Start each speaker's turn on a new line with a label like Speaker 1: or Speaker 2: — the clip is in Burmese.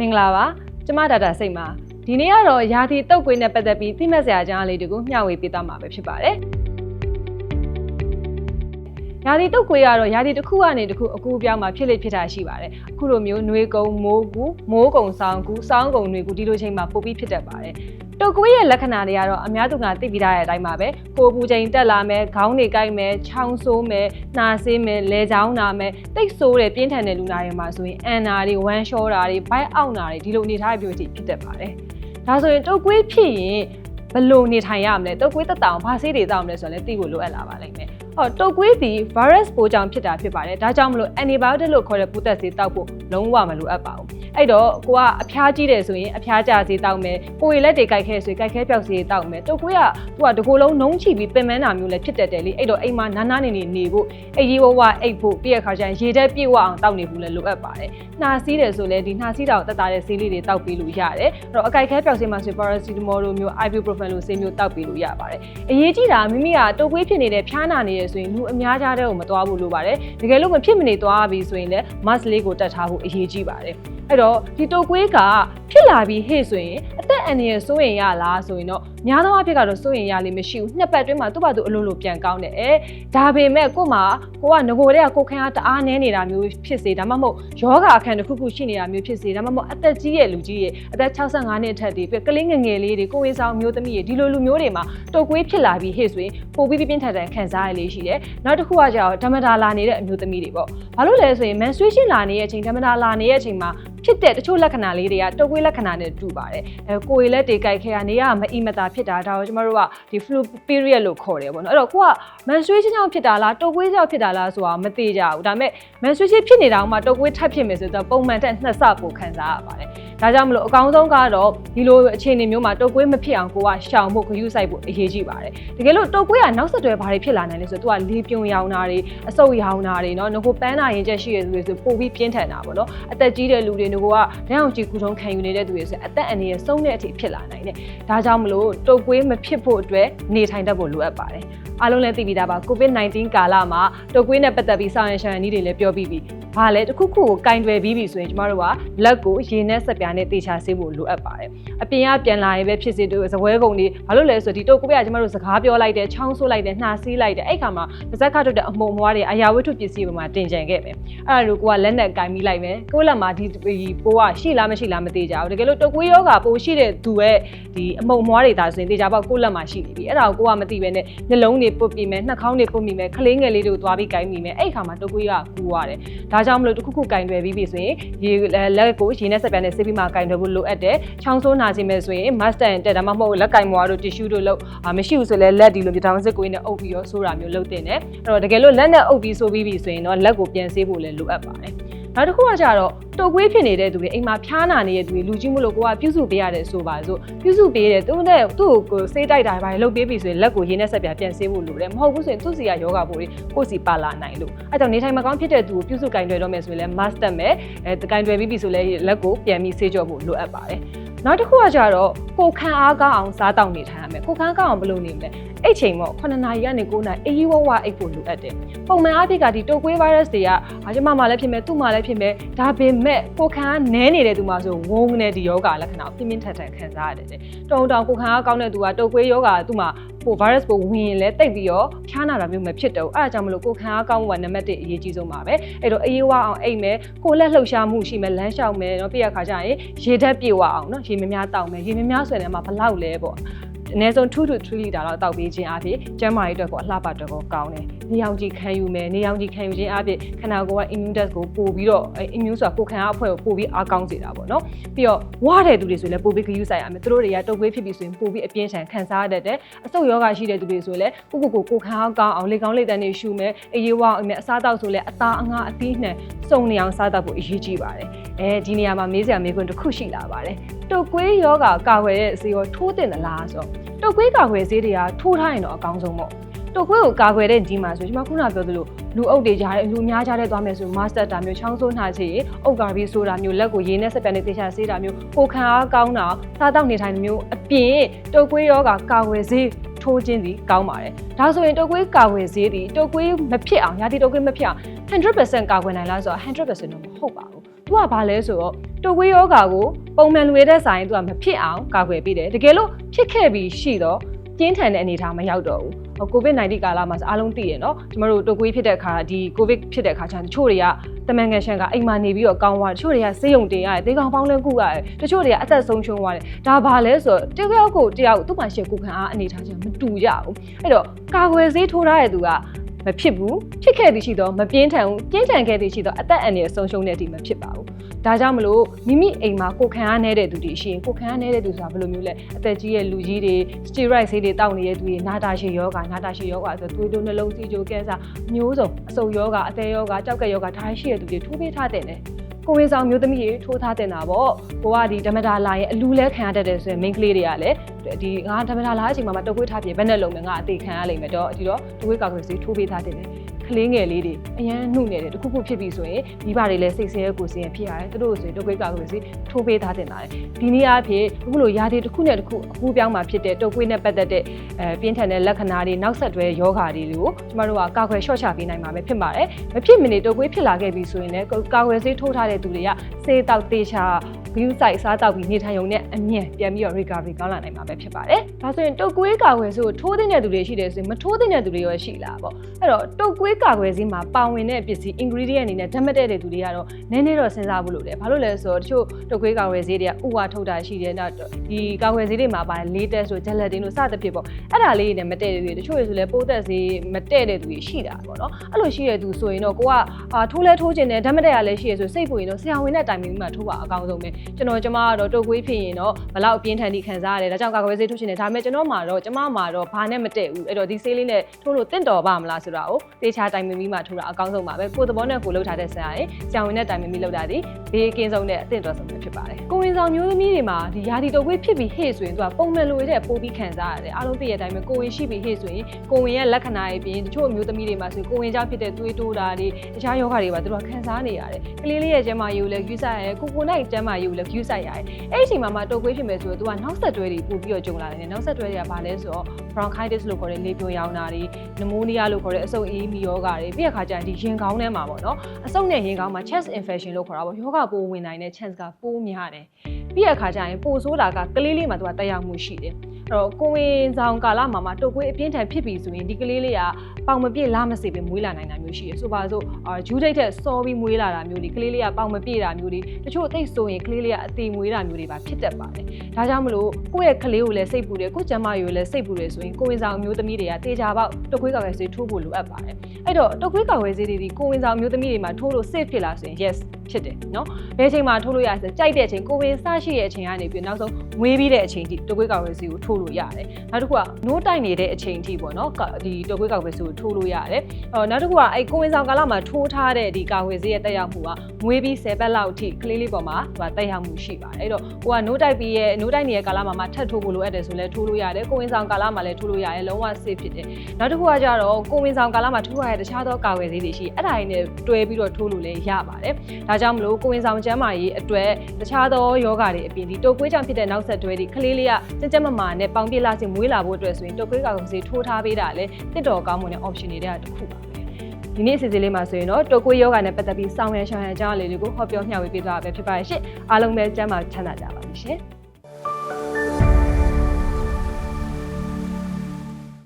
Speaker 1: မင်္ဂလာပါကျမဒါတာစိတ်ပါဒီနေ့ကတော့ရာသီတုပ်ကွေးနဲ့ပတ်သက်ပြီးသိမှတ်စရာအကြောင်းအလေးတွေကိုမျှဝေပေးသွားမှာပဲဖြစ်ပါတယ်ရာသီတုပ်ကွေးကတော့ရာသီတစ်ခုကနေတစ်ခုအကူအပြောင်းမှာဖြစ်လေဖြစ်တာရှိပါတယ်အခုလိုမျိုးနှွေးကုံမိုးကူမိုးကုံဆောင်းကူစောင်းကုံနှွေးကူဒီလိုချိန်မှာပိုပြီးဖြစ်တတ်ပါတယ် တုပ်ကွေးရဲ့လက္ခဏာတွေကတော့အများသူကသိပြီးသားတဲ့အတိုင်းပါပဲကိုယ်ပူချိန်တက်လာမယ်ခေါင်းတွေကိုက်မယ်ချောင်းဆိုးမယ်နှာဆေးမယ်လဲချောင်းနာမယ်တိတ်ဆိုးတဲ့ပြင်းထန်တဲ့လူနာတွေမှာဆိုရင်အန်နာတွေဝမ်းလျှောတာတွေဘိုက်အောင့်တာတွေဒီလိုအနေထားမျိုးတွေဖြစ်တတ်ပါတယ်ဒါဆိုရင်တုပ်ကွေးဖြစ်ရင်ဘယ်လိုနေထိုင်ရမလဲတုပ်ကွေးတက်တောင်ဘာဆေးတွေတောက်မလဲဆိုတော့လည်းသိဖို့လိုအပ်လာပါလိမ့်မယ် ဟောတုပ်ကွေးသည် virus ပိုးကြောင့်ဖြစ်တာဖြစ်ပါတယ်ဒါကြောင့်မလို့ antibiotic လို့ခေါ်တဲ့ပိုးသက်ဆေးတောက်ဖို့လုံးဝမလိုအပ်ပါဘူးအဲ့တော့ကိုကအဖျားကြီးတယ်ဆိုရင်အဖျားကြဆေးတောက်မယ်ကိုယ်ရည်လက်တွေကြိုက်ခဲဆိုရင်ကြိုက်ခဲပြောက်ဆေးတောက်မယ်တုပ်ကွေးကသူကတကိုယ်လုံးနှုံးချပြီးပင်ပန်းတာမျိုးလည်းဖြစ်တတ်တယ်လေအဲ့တော့အိမ်မှာနားနားနေနေနေဖို့အေးရီဝဝအိတ်ဖို့ပြီးရခါကျရင်ရေတက်ပြည့်ဝအောင်တောက်နေဖို့လည်းလိုအပ်ပါတယ်နှာစီးတယ်ဆိုလည်းဒီနှာစီးတာကိုတက်တာတဲ့ဆေးလေးတွေတောက်ပေးလို့ရတယ်အဲ့တော့အကြိုက်ခဲပြောက်ဆေးမှာဆို paracetamol လိုမျိုး ibuprofen လိုဆေးမျိုးတောက်ပေးလို့ရပါတယ်အရေးကြီးတာမိမိကတုပ်ကွေးဖြစ်နေတဲ့ဖျားနာနေရဆိုရင်လူအများကြားတဲ့ကိုမသွားဘူးလို့ပါတယ်တကယ်လို့မဖြစ်မနေသွားပြီဆိုရင်လည်း mask လေးကိုတက်ထားဖို့အရေးကြီးပါတယ်အဲ့တော့ဒီတုပ်ကွေးကဖြစ်လာပြီးဟေ့ဆိုရင်အသက်အန္တရာယ်စိုးရင်ရလားဆိုရင်တော့ များသောအားဖြင့်ကတော့စိုးရင်ရလိမ့်မရှိဘူးနှစ်ပတ်အတွင်းမှာသူ့ဘာသူအလိုလိုပြန်ကောင်းတယ်အဲဒါပေမဲ့ကို့မှာကိုကငကိုတဲ့ကကိုခန်းအားတအားနဲနေတာမျိုးဖြစ်စေဒါမှမဟုတ်ယောဂအခန်းတစ်ခုခုရှိနေတာမျိုးဖြစ်စေဒါမှမဟုတ်အသက်ကြီးရဲ့လူကြီးရဲ့အသက်65နှစ်အထက်တွေပြကလေးငယ်ငယ်လေးတွေကိုဝင်ဆောင်မျိုးသမီးတွေဒီလိုလူမျိုးတွေမှာတုပ်ကွေးဖြစ်လာပြီးဟေ့ဆိုရင်ပိုပြီးပြင်းထန်ထန်ခံစားရလေးရှိတယ်နောက်တစ်ခုကကြောင့်ဓမ္မတာလာနေတဲ့အမျိုးသမီးတွေပေါ့ဘာလို့လဲဆိုရင် menstruation လာနေတဲ့အချိန်ဓမ္မတာလာနေတဲ့အချိန်မှာ ဖြစ်တဲ့တချို့လက္ခဏာလေးတွေကတုပ်ကွေးလက္ခဏာနဲ့တူပါတယ်အဲကိုယ်ရည်လက်တွေကြိုက်ခဲကနေရမအီမတာဖြစ်တာဒါကိုကျမတို့ကဒီ flu period လို့ခေါ်တယ်ပေါ့နော်အဲ့တော့ကိုက menstruation ကြောင့်ဖြစ်တာလားတုပ်ကွေးကြောင့်ဖြစ်တာလားဆိုတာမသိကြဘူးဒါပေမဲ့ menstruation ဖြစ်နေတာမှတုပ်ကွေးထပ်ဖြစ်မယ်ဆိုတော့ပုံမှန်တက်နှစ်ဆပိုခံစားရပါတယ် ဒါကြောင့်မလို့အကောင်းဆုံးကတော့ဒီလိုအခြေအနေမျိုးမှာတုပ်ကွေးမဖြစ်အောင်ကိုကရှောင်ဖို့ဂရုစိုက်ဖို့အရေးကြီးပါတယ်တကယ်လို့တုပ်ကွေးကနောက်ဆက်တွဲဘာတွေဖြစ်လာနိုင်လဲဆိုတော့သူကလေပြုံရောင်တာတွေအဆုပ်ရောင်တာတွေเนาะငကိုပန်းနာရင်ချက်ရှိတဲ့သူတွေဆိုပိုပြီးပြင်းထန်တာပေါ့နော်အသက်ကြီးတဲ့လူတွေငကိုကဓာတ်အောင်ကြည့်ကူထုံးခံယူနေတဲ့သူတွေဆိုအသက်အန္တရာယ်ဆုံးတဲ့အထိဖြစ်လာနိုင်တယ်ဒါကြောင့်မလို့တုပ်ကွေးမဖြစ်ဖို့အတွက်နေထိုင်တတ်ဖို့လိုအပ်ပါတယ်အားလုံးလည်းသိပြီးသားပါ COVID-19 ကာလမှာတုပ်ကွေးနဲ့ပတ်သက်ပြီးဆောင်ရန်ရှန်ရန်နည်းတွေလည်းပြောပြီးပြီ။ဘာလဲတစ်ခုခုကိုကင်တွယ်ပြီးပြီဆိုရင်ကျမတို့ကလက်ကိုရေနဲ့ဆက်ပြား းနဲ့တေချာဆေးဖို့လိုအပ်ပါတယ်။အပြင်ကပြန်လာရင်ပဲဖြစ်စေတို့ဇပွဲကုံတွေဘာလို့လဲဆိုတော့ဒီတုပ်ကွေးကကျမတို့စကားပြောလိုက်တယ်၊ချောင်းဆိုးလိုက်တယ်၊နှာစီးလိုက်တယ်အဲ့ခါမှာပါဇက်ခတ်ထုတ်တဲ့အမှုံမွားတွေအရာဝတ္ထုပစ္စည်းပေါ်မှာတင်ကြံခဲ့ပဲ။အဲ့ဒါလိုကိုကလက်နဲ့ကင်မိလိုက်မယ်။ကိုယ့်လက်မှာဒီပိုးကရှိလားမရှိလားမသိကြဘူး။တကယ်လို့တုပ်ကွေးယောဂပိုးရှိတဲ့သူရဲ့ဒီအမှုံမွားတွေဒါဆိုရင်တေချာပေါက်ကိုယ့်လက်မှာရှိနေပြီ။အဲ့ဒါကိုကိုကမသိပဲနဲ့နှလုံးတွေပုတ်ပြီးမယ်နှာခေါင်းတွေပုတ်မိမယ်ခလေးငယ်လေးတွေကိုသွားပြီးကင်မိမယ်အဲ့ခါမှာတုပ်ကွေးကကူရတယ်။ဒါကြောင့်မလို့တစ်ခုခုကင်တွယ်ပြီးပြီဆိုရင်ရေလက်ကိုရေနဲ့ဆက်ပြန်နဲ့ဆေးပြီးမှကင်တွယ်ဖို့လိုအပ်တယ်။ချောင်းဆိုးနာခြင်းမဲ့ဆိုရင် master တက်ဒါမှမဟုတ်လက်ကင်မွားတို့ tissue တို့လို့မရှိဘူးဆိုလဲလက်ဒီလိုမြေတောင်စစ်ကိုင်းနဲ့အုပ်ပြီးတော့ဆိုးတာမျိုးလုပ်တင်တယ်။အဲ့တော့တကယ်လို့လက်နဲ့အုပ်ပြီးဆိုးပြီးပြီဆိုရင်တော့လက်ကိုပြန်ဆေးဖို့လည်းလိုအပ်ပါတယ်။ နောက်တစ်ခုကကြတော့တုပ်ကွေးဖြစ်နေတဲ့သူတွေအိမ်မှာဖျားနာနေတဲ့သူတွေလူကြီးမလို့ကိုကပြုစုပေးရတယ်ဆိုပါစို့ပြုစုပေးတယ်သူနဲ့သူ့ကိုဆေးတိုက်တာဘာလုပ်ပေးပြီဆိုရင်လက်ကိုရင်းနဲ့ဆက်ပြပြန်ဆေးဖို့လိုတယ်မဟုတ်ဘူးဆိုရင်သူ့စီကယောဂပိုးတွေကိုစီပါလာနိုင်လို့အဲကြောင့်နေထိုင်မကောင်းဖြစ်တဲ့သူကိုပြုစုကင်တွယ်တော့မယ်ဆိုရင်လည်း master မယ်အဲကင်တွယ်ပြီးပြီဆိုလည်းလက်ကိုပြန်ပြီးဆေးကြောဖို့လိုအပ်ပါတယ် နောက်တစ်ခုကကြတော့ကိုခံအားကောင်းအောင်စားတောက်နေထိုင်ရမယ်ကိုခံကောင်းအောင်ဘယ်လိုနေမလဲအဲ့ချိန်ပေါ့9နာရီကနေ9နာရီအေးအေးဝဝအိတ်ဖို့လိုအပ်တယ်ပုံမှန်အားဖြင့်ကဒီတိုကွေး virus တွေကအာကျမမှလည်းဖြစ်မယ်သူ့မှလည်းဖြစ်မယ်ဒါပေမဲ့ကိုခံအားနည်းနေတဲ့သူမှဆိုဝုန်းနေတဲ့ဒီယောဂလက္ခဏာကိုပြင်းပြင်းထန်ထန်ခံစားရတယ်တုံတောင်ကိုခံအားကောင်းတဲ့သူကတိုကွေးယောဂသူ့မှာ ပို virus ပိုဝင်ရင်လည်းတိတ်ပြီးတော့ဖျားနာတာမျိုးမဖြစ်တော့အဲ့ဒါကြောင့်မလို့ကိုခံအားကောင်းမှုကနံပါတ်1အရေးကြီးဆုံးပါပဲအဲ့တော့အေးဝအောင်အိတ်မယ်ကိုလက်လှုပ်ရှားမှုရှိမယ်လမ်းလျှောက်မယ်เนาะပြည့်ရခါကျရင်ရေဓာတ်ပြေဝအောင်เนาะရေမများတောက်မယ်ရေမများဆွဲတယ်မှာဘလောက်လဲပေါ့ အနည်းဆုံး2 to 3လီတာလောက်တောက်ပေးခြင်းအပြင်ကျန်းမာရေးအတွက်ကိုအလှပအတွက်ကိုကောင်းတယ်။နေရောင်ခြည်ခံယူမယ်နေရောင်ခြည်ခံယူခြင်းအပြင်ခန္ဓာကိုယ်က immune test ကိုပို့ပြီးတော့ immune ဆိုတာကိုယ်ခံအားအဖွဲ့ကိုပို့ပြီးအားကောင်းစေတာပေါ့နော်။ပြီးတော့ဝါတဲ့သူတွေဆိုရင်လည်းပို့ပြီးဂရုစိုက်ရမယ်။သူတို့တွေကတုပ်ကွေးဖြစ်ပြီးဆိုရင်ပို့ပြီးအပြင်းထန်ခံစားရတတ်တယ်။အဆုတ်ယောဂရှိတဲ့သူတွေဆိုရင်လည်းကိုကိုကိုကိုခံအားကောင်းအောင်လေကောင်းလေတန်းတွေရှူမယ်။အေးဝအောင်အမေအစားတောက်ဆိုလည်းအသားအငါအသီးနှံစုံနေအောင်စားတောက်ဖို့အရေးကြီးပါတယ်။အဲဒီနေရာမှာမေးစရာမေးခွန်းတစ်ခုရှိလာပါတယ်။ တုပ်ကွေးယောဂကာကွယ်တဲ့ဆေးရောထိုးတင်သလားဆိုတော့တုပ်ကွေးကာကွယ်ဆေးတွေကထိုးထားရင်တော့အကောင်းဆုံးပေါ့တုပ်ကွေးကိုကာကွယ်တဲ့ဒီမှာဆိုကျွန်မခုနပြောသလိုလူအုပ်တွေကြားတဲ့လူအများကြားတဲ့သွားမယ်ဆိုမာစတာတာမျိုးချောင်းဆိုးနှာချေအုပ်ကာပြီးဆိုတာမျိုးလက်ကိုရေနဲ့ဆက်ပြန်နေသေချာဆေးတာမျိုးကိုခံအားကောင်းတာစားတောက်နေထိုင်တဲ့မျိုးအပြင်တုပ်ကွေးယောဂကာကွယ်ဆေးထိုးခြင်းစီကောင်းပါတယ်။ဒါဆိုရင်တုပ်ကွေးကာကွယ်ဆေးဒီတုပ်ကွေးမဖြစ်အောင်ရာသီတုပ်ကွေးမဖြစ်အောင်100%ကာကွယ်နိုင်လားဆိုတော့100%တော့မဟုတ်ပါဘူး။ သူကဘာလဲဆိုတော့တုပ်ကွေးယောဂါကိုပုံမှန်လူရတဲ့ဆိုင်သူကမဖြစ်အောင်ကာကွယ်ပေးတယ်တကယ်လို့ဖြစ်ခဲ့ပြီးရှိတော့ပြင်းထန်တဲ့အနေအထားမရောက်တော့ဘူးဟို COVID-19 ကာလမှာဆိုအားလုံးသိရနော်ကျမတို့တုပ်ကွေးဖြစ်တဲ့အခါဒီ COVID ဖြစ်တဲ့အခါကျရင်တချို့တွေကတမန်ငယ်ရှန်ကအိမ်မှာနေပြီးတော့ကောင်းသွားတယ်တချို့တွေကဆေးရုံတင်ရတယ်ဒေကောင်ပေါင်းလဲကုရတယ်တချို့တွေကအသက်ဆုံးရှုံးသွားတယ်ဒါဘာလဲဆိုတော့တယောက်ကိုတယောက်သူ့မှာရှေ့ကိုခံအားအနေအထားချင်းမတူကြဘူးအဲ့တော့ကာကွယ်ဆေးထိုးထားတဲ့သူက မဖြစ်ဘူးဖြစ်ခဲ့သည်ရှိတော့မပြင်းထန်ဘူးပြင်းထန်ခဲ့သည်ရှိတော့အသက်အန္တရာယ်ဆုံးရှုံးတဲ့အထိမဖြစ်ပါဘူးဒါကြောင့်မလို့မိမိအိမ်မှာကိုခံအားနေတဲ့သူတွေရှိရင်ကိုခံအားနေတဲ့သူဆိုတာဘယ်လိုမျိုးလဲအသက်ကြီးရဲ့လူကြီးတွေ steroid ဆေးတွေတောက်နေတဲ့သူတွေနာတာရှည်ယောဂနာတာရှည်ယောဂဆိုသွေးတိုးနှလုံးစီးချိုကဲဆာမျိုးစုံအဆုပ်ယောဂအသေးယောဂကြောက်ကက်ယောဂဒါရှိတဲ့သူတွေထိုးပေးထားတဲ့တယ် ကိုဝေဆောင်မျိုးသမီးတွေထိုးထားတင်တာပေါ့ကိုကဒီဓမ္မတာလာရဲ့အလူလဲခံရတတ်တယ်ဆိုရင် main ကလေးတွေကလည်းဒီငါဓမ္မတာလာအချိန်မှာမတုပ်ခွေးထားပြေဘယ်နဲ့လုံးလဲငါအသေးခံရလိမ့်မယ်တော့ဒီတော့တုပ်ခွေးကောက်ခွေးစီထိုးပေးထားတင်တယ် ကလေးငယ်လေးတွေအရန်နှုတ်နေတယ်တခုခုဖြစ်ပြီဆိုရင်မိဘတွေလည်းစိတ်ဆဲကိုစင်ရဖြစ်ရတယ်သူတို့ဆိုရင်တုပ်ခွေးကောက်ခွေးစီထိုးပေးထားတင်တာလေဒီနေ့အဖြစ်အခုလိုရာသီတစ်ခုနဲ့တစ်ခုအကူပြောင်းမှာဖြစ်တဲ့တုပ်ခွေးနဲ့ပတ်သက်တဲ့အဲပြင်းထန်တဲ့လက္ခဏာတွေနောက်ဆက်တွဲယောဂါတွေကိုကျမတို့ကကာကွယ်ရှော့ချပေးနိုင်မှာပဲဖြစ်ပါတယ်မဖြစ်မနေတုပ်ခွေးဖြစ်လာခဲ့ပြီဆိုရင်လည်းကာကွယ်ဆေးထိုးထားတဲ့သူတွေကဆေးတောက်တေချာ view site စားတောက်ပြီးနေထိုင်ရုံနဲ့အမြင်ပြန်ပြီးတော့ recovery ကောင်းလာနိုင်မှာပဲဖြစ်ပါတယ်။ဒါဆိုရင်တုတ်ကွေးကာကွယ်ဆေးကိုထိုးတဲ့သူတွေရှိတယ်ဆိုရင်မထိုးတဲ့သူတွေရောရှိလားပေါ့။အဲ့တော့တုတ်ကွေးကာကွယ်ဆေးမှာပါဝင်တဲ့ပစ္စည်း ingredient အနေနဲ့ဓာတ်မတည့်တဲ့သူတွေကတော့နည်းနည်းတော့စဉ်းစားဖို့လိုတယ်။ဘာလို့လဲဆိုတော့တချို့တုတ်ကွေးကာကွယ်ဆေးတွေကဥဝါထုတ်တာရှိတယ်။နောက်ဒီကာကွယ်ဆေးတွေမှာပါ latest ဆို gelatin လို့စသဖြင့်ပေါ့။အဲ့ဒါလေးတွေနဲ့မတည့်တဲ့သူတွေတချို့တွေဆိုလဲပိုးသက်ဆေးမတည့်တဲ့သူတွေရှိတာပေါ့နော်။အဲ့လိုရှိတဲ့သူဆိုရင်တော့ကိုကအာထိုးလဲထိုးကျင်တယ်ဓာတ်မတည့်ရလဲရှိရဆိုစိတ်ပူရင်တော့ဆရာဝန်နဲ့တိုင်ပင်ပြီးမှထိုးပါအကောင်းဆုံးပဲ။ကျွန်တော်ကျမကတော့တုတ်ကွေးဖြစ်ရင်တော့ဘလောက်အပြင်းထန်ထိခံစားရတယ်ဒါကြောင့်ကာကွယ်ဆေးထိုးချင်တယ်ဒါပေမဲ့ကျွန်တော်မှာတော့ကျမမှာတော့ဘာနဲ့မတည့်ဘူးအဲ့တော့ဒီဆေးလေးနဲ့ထိုးလို့တင့်တော်ပါမလားဆိုတာကိုတေချာတိုင်ပင်ပြီးမှထိုးတာအကောင်းဆုံးပါပဲကိုယ်သဘောနဲ့ကိုယ်လှုပ်ထားတဲ့ဆရာရင်ဆရာဝန်နဲ့တိုင်ပင်ပြီးလှုပ်တာဒီဘေးကင်းဆုံးနဲ့အသင့်တော်ဆုံးပဲဖြစ်ပါတယ်ကိုဝင်ဆောင်မျိုးသမီးတွေမှာဒီယာဒီတုတ်ကွေးဖြစ်ပြီးဟေ့ဆိုရင်သူကပုံမှန်လိုတဲ့ပိုးပြီးခံစားရတယ်အားလုံးသိတဲ့အတိုင်းပဲကိုဝင်ရှိပြီးဟေ့ဆိုရင်ကိုဝင်ရဲ့လက္ခဏာတွေပြင်တချို့မျိုးသမီးတွေမှာဆိုကိုဝင်ကြောင့်ဖြစ်တဲ့သွေးတိုးတာတွေတခြားယောဂတွေပါသူတို့ကခံစားနေရတယ်ကလေးလေးရဲ့ကျန်းမာရေးကိုလည်းယူဆိုင်ရတယ်ကိုကိုနိုင်ကျန်းမာရေးကိုလည်းယူဆိုင်ရတယ်အဲ့ဒီအချိန်မှာမှတုတ်ကွေးဖြစ်မယ်ဆိုတော့သူကနောက်ဆက်တွဲတွေပို့ပြီးတော့ကြုံလာတယ်နောက်ဆက်တွဲတွေကဘာလဲဆိုတော့ bronchitis လို့ခေါ်တဲ့လေပြိုရောင်တာတွေ pneumonia လို့ခေါ်တဲ့အဆုတ်အေးမီယောဂါတွေပြီးတဲ့အခါကျရင်ဒီရင်ကောင်းထဲမှာပေါ့နော်အဆုတ်နဲ့ရင်ကောင်းမှာ chest infection လို့ခေါ်တာပေါ့ယောဂပိုးဝင်နိုင်တဲ့ chance ကပိုးများတယ်ပြီးတဲ့အခါကျရင်ပိုဆိုးတာကကလေးလေးမှာသူကတက်ရောက်မှုရှိတယ်အဲ့ တော့ကိုဝင်ဆောင်ကာလမှာမှာတုတ်ကွေးအပြင်းထန်ဖြစ်ပြီဆိုရင်ဒီကလေးလေးကပေါင်မပြည့်လားမစေပဲမွေးလာနိုင်တာမျိုးရှိတယ်ဆိုပါစို့အာဂျူးဒိတ်ထက်စောပြီးမွေးလာတာမျိုးဒီကလေးလေးကပေါင်မပြည့်တာမျိုးဒီတချို့သိဆိုရင်ကလေးလေးကအသေးမွေးတာမျိုးတွေပါဖြစ်တတ်ပါတယ်ဒါကြောင့်မလို့ကိုယ့်ရဲ့ကလေးကိုလည်းစိတ်ပူတယ်ကိုယ့်ကျန်းမာရေးကိုလည်းစိတ်ပူတယ်ဆိုရင်ကိုဝင်ဆောင်အမျိုးသမီးတွေကတေချာပေါက်တုတ်ကွေးကာကွယ်ဆေးထိုးဖို့လိုအပ်ပါတယ်အဲ့တော့တုတ်ကွေးကာကွယ်ဆေးတွေဒီကိုဝင်ဆောင်အမျိုးသမီးတွေမှာထိုးလို့ safe ဖြစ်လာဆိုရင် yes ဖြစ်တယ်နော်ဘယ်ချိန်မှာထိုးလို့ရလဲဆိုကြိုက်တဲ့အချိန်ကိုဝင်စရှိတဲ့အချိန်ကနေပြီးနောက်ဆုံးငွေပြီးတဲ့အချိန်ထိတကွေးကောင်ပဲစီကိုထိုးလို့ရတယ်နောက်တစ်ခုကနိုးတိုက်နေတဲ့အချိန်ထိပေါ့နော်ဒီတကွေးကောင်ပဲစီကိုထိုးလို့ရတယ်အော်နောက်တစ်ခုကအဲကိုဝင်ဆောင်ကာလမှာထိုးထားတဲ့ဒီကာဝေဆေးရဲ့တက်ရောက်မှုကငွေပြီး10ဘက်လောက်ထိကလေးလေးပေါ်မှာဟိုတက်ရောက်မှုရှိပါတယ်အဲ့တော့ဟိုကနိုးတိုက်ပြီးရဲ့နိုးတိုက်နေတဲ့ကာလမှာမှထပ်ထိုးဖို့လိုအပ်တယ်ဆိုလဲထိုးလို့ရတယ်ကိုဝင်ဆောင်ကာလမှာလည်းထိုးလို့ရတယ်လုံးဝ safe ဖြစ်တယ်နောက်တစ်ခုကကြတော့ကိုဝင်ဆောင်ကာလမှာထိုးရတဲ့တခြားသောကာဝေဆေးတွေရှိအဲ့ဒါတွေနဲ့တွဲပြီးတော့ထိုးလို့လည်းရပါတယ်ဒါကြောင့်မလို့ကိုဝင်ဆောင်ကျန်းမာရေးအတွက်တခြားသောယောဂတွေအပြင်ဒီတုပ်ကွေးကြောင့်ဖြစ်တဲ့နောက်ဆက်တွဲတွေကလေးလေးကကြက်ကြက်မမာနဲ့ပေါင်ပြစ်လာစင်မွေးလာဖို့အတွက်ဆိုရင်တုပ်ကွေးကာကွယ်ဆေးထိုးထားပေးတာလည်းတစ်တော်ကောင်းမွန်တဲ့ option တွေတဲ့တစ်ခုပါပဲဒီနေ့အစီအစဉ်လေးမှာဆိုရင်တော့တုပ်ကွေးယောဂနဲ့ပတ်သက်ပြီးစောင့်ရရှောင်ရအကြောင်းအလေးတွေကိုဟောပြောမျှဝေပေးသွားတာပဲဖြစ်ပါရဲ့ရှင့်အားလုံးပဲကျန်းမာချမ်းသာကြပါစေရှင်